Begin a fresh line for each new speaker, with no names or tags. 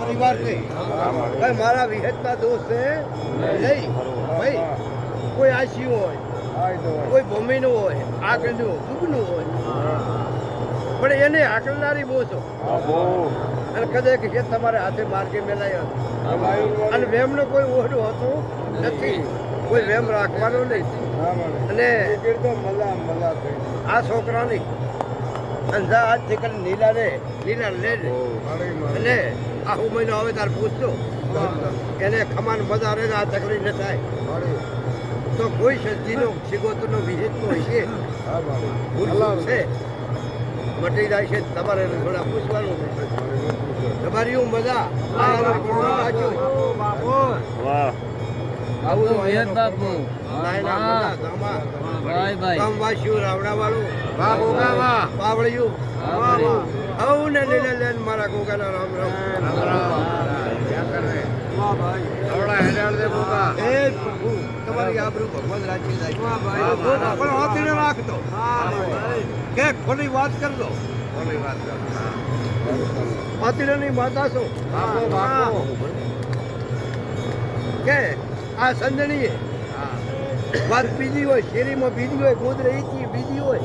પરિવાર નહીં. ભાઈ, મારા નહીં, ભાઈ, કોઈ આશી હોય, કોઈ ભૂમિનું હોય, આગળનું દુઃખનું હોય. પણ એને આકલનારી બહુ છો. અને કદાચ કે તમારે હાથે માર્ગે મેલાયો અને વેમનો કોઈ ઓહડો હતો નથી. કોઈ વેમ રાખવાનો નહીં. અને આ છોકરાની અંધા હાથથી કરીને નીલાને નીલા લે લે. અને આખું મહિનો હવે તાર પૂછતો એને ખમાન વધારે આ તકલીફ ન થાય. તો કોઈ સજીનો શિગોતરનો વિહિતનો હશે. છે. મટી જાય છે. તમારે થોડા પૂછવાનું છે. તમારી હું મજા. આ આનો પૂર્ણ વાંચ્યું. આવું ને યદ ગોગાના રામ રામ. એ પ્રભુ, તમારી આબરૂ ભગવાન રાખી જાય. પણ હાથીને રાખતો. કે ખોટી વાત હાથીની માતા છો કે આ સંજણી વાત બીજી હોય શેરીમાં બીજી હોય ગોદરે બીજી હોય.